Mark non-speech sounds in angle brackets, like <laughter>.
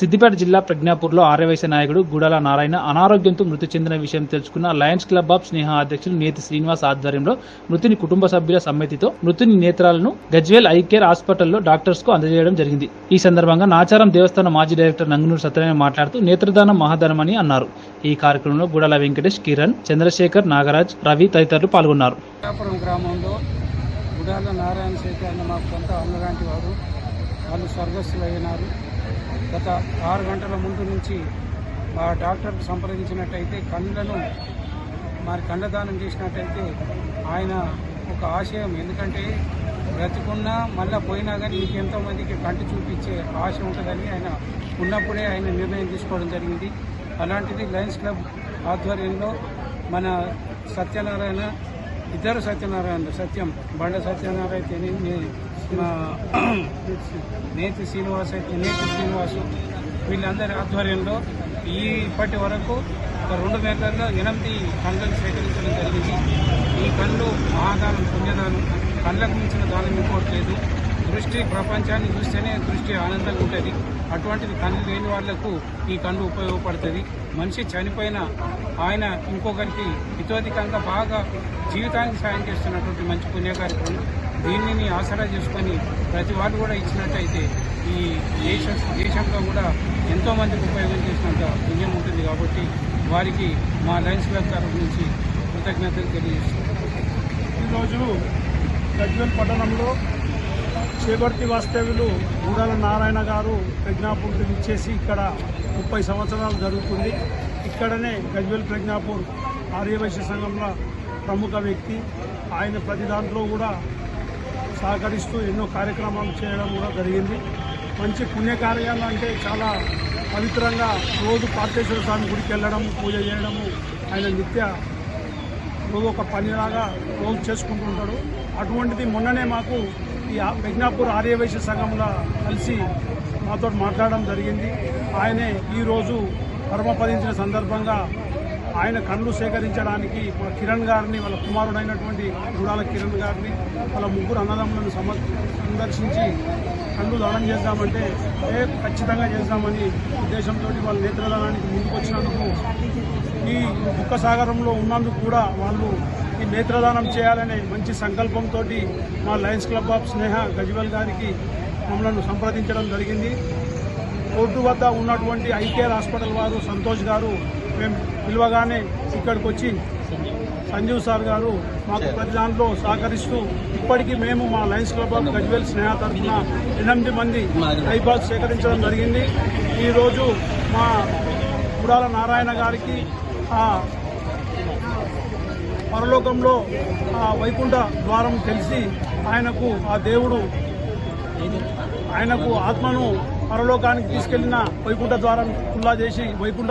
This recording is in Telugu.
సిద్దిపేట జిల్లా ప్రజ్ఞాపూర్లో ఆర్యవైశ్య నాయకుడు గుడాల నారాయణ అనారోగ్యంతో మృతి చెందిన విషయం తెలుసుకున్న లయన్స్ క్లబ్ ఆఫ్ స్నేహ అధ్యక్షులు నేతి శ్రీనివాస్ ఆధ్వర్యంలో మృతుని కుటుంబ సభ్యుల సమ్మతితో మృతుని నేత్రాలను గజ్వేల్ ఐ కేర్ హాస్పిటల్లో డాక్టర్స్కు అందజేయడం జరిగింది. ఈ సందర్భంగా నాచారం దేవస్థానం మాజీ డైరెక్టర్ నంగునూరు సత్యనారాయణ మాట్లాడుతూ నేత్రదానం మహాధనమని అన్నారు. ఈ కార్యక్రమంలో గుడాల వెంకటేష్ కిరణ్ చంద్రశేఖర్ నాగరాజ్ రవి తదితరులు పాల్గొన్నారు. గ్రామంలో గుడాల నారాయణ శేఖర్ అన్న మాకు కొంత అన్నలాంటి వారు వాళ్ళు స్వర్గస్థులు అయినారు గత ఆరు గంటల ముందు నుంచి మా డాక్టర్కు సంప్రదించినట్టయితే కళ్ళను మరి కళ్ళదానం చేసినట్టయితే ఆయన ఒక ఆశయం. ఎందుకంటే బ్రతికున్నా మళ్ళీ పోయినా కానీ మీకు మందికి కంటి చూపించే ఆశ ఉంటుందని ఆయన ఉన్నప్పుడే ఆయన నిర్ణయం తీసుకోవడం జరిగింది. అలాంటిది లయన్స్ క్లబ్ ఆధ్వర్యంలో మన సత్యనారాయణ ఇద్దరు సత్యనారాయణ సత్యం బండ సత్యనారాయణ <clears throat> నేతి శ్రీనివాస్ అయితే నేతి శ్రీనివాసు వీళ్ళందరి ఆధ్వర్యంలో ఈ ఇప్పటి వరకు ఒక రెండు నెలల్లో ఎనిమిది కళ్ళను సేకరించడం జరిగింది. ఈ కళ్ళు మహాదానం పుణ్యదానం కళ్ళకు మించిన దానం ఇంకోట్లేదు దృష్టి ప్రపంచాన్ని చూస్తేనే దృష్టి ఆనందంగా ఉంటుంది. అటువంటిది కన్ను లేని వాళ్ళకు ఈ కన్ను ఉపయోగపడుతుంది. మనిషి చనిపోయిన ఆయన ఇంకొకరికి ఇతోధికంగా బాగా జీవితానికి సాయం చేస్తున్నటువంటి మంచి పుణ్య కార్యక్రమం దీనిని ఆసరా చేసుకొని ప్రతి వాళ్ళు కూడా ఇచ్చినట్టయితే ఈ దేశ దేశంలో కూడా ఎంతో మందికి ఉపయోగం చేసినంత పుణ్యం ఉంటుంది కాబట్టి వారికి మా లయన్స్ క్లబ్ తరఫు నుంచి కృతజ్ఞతలు తెలియజేస్తున్నాం ఈరోజు గజ్వెల్ పట్టణంలో చేపర్తి వాస్తవ్యులు గూడాల నారాయణ గారు ప్రజ్ఞాపూర్కి ఇచ్చేసి ఇక్కడ ముప్పై సంవత్సరాలు జరుగుతుంది. ఇక్కడనే గజ్వేల్ ప్రజ్ఞాపూర్ ఆర్యవైశ్య సంఘంలో ప్రముఖ వ్యక్తి. ఆయన ప్రతి దాంట్లో కూడా సహకరిస్తూ ఎన్నో కార్యక్రమాలు చేయడం కూడా జరిగింది. మంచి పుణ్యకార్యాలు అంటే చాలా పవిత్రంగా రోజు పార్తేశ్వర స్వామి గుడికి వెళ్ళడం పూజ చేయడము. ఆయన నిత్య రోజు ఒక పనిలాగా రోజు చేసుకుంటుంటాడు అటువంటిది మొన్ననే మాకు ఈ ఆ- ఆర్యవైశ్య సంఘంలో కలిసి మాతో మాట్లాడడం జరిగింది. ఆయనే ఈరోజు పరమపదించిన సందర్భంగా ఆయన కళ్ళు సేకరించడానికి మా కిరణ్ గారిని వాళ్ళ కుమారుడైనటువంటి గుడాల కిరణ్ గారిని వాళ్ళ ముగ్గురు అన్నదమ్ములను సమ సందర్శించి కళ్ళు దానం చేద్దామంటే ఏ ఖచ్చితంగా చేద్దామని ఉద్దేశంతో వాళ్ళ నేత్రదానానికి ముందుకొచ్చినందుకు ఈ దుఃఖ సాగరంలో ఉన్నందుకు కూడా వాళ్ళు ఈ నేత్రదానం చేయాలనే మంచి సంకల్పంతో మా Lions Club of Sneha Gajwel గారికి మమ్మల్ని సంప్రదించడం జరిగింది. కోర్టు వద్ద ఉన్నటువంటి ఐకేఆర్ హాస్పిటల్ వారు సంతోష్ గారు మేము పిలవగానే ఇక్కడికి వచ్చి సంజీవ్ సార్ గారు మాకు ప్రతి దాంట్లో సహకరిస్తూ ఇప్పటికీ మేము మా Lions Club of Gajwel Sneha తరఫున ఎనిమిది మంది ఐబాస్ సేకరించడం జరిగింది. ఈరోజు మా గుడాల నారాయణ గారికి పరలోకంలో ఆ వైకుంఠ ద్వారం తెలిసి ఆయనకు ఆ దేవుడు ఆయనకు ఆత్మను పరలోకానికి తీసుకెళ్ళిన వైకుంఠ ద్వారం ఖుల్లా చేసి వైకుంఠ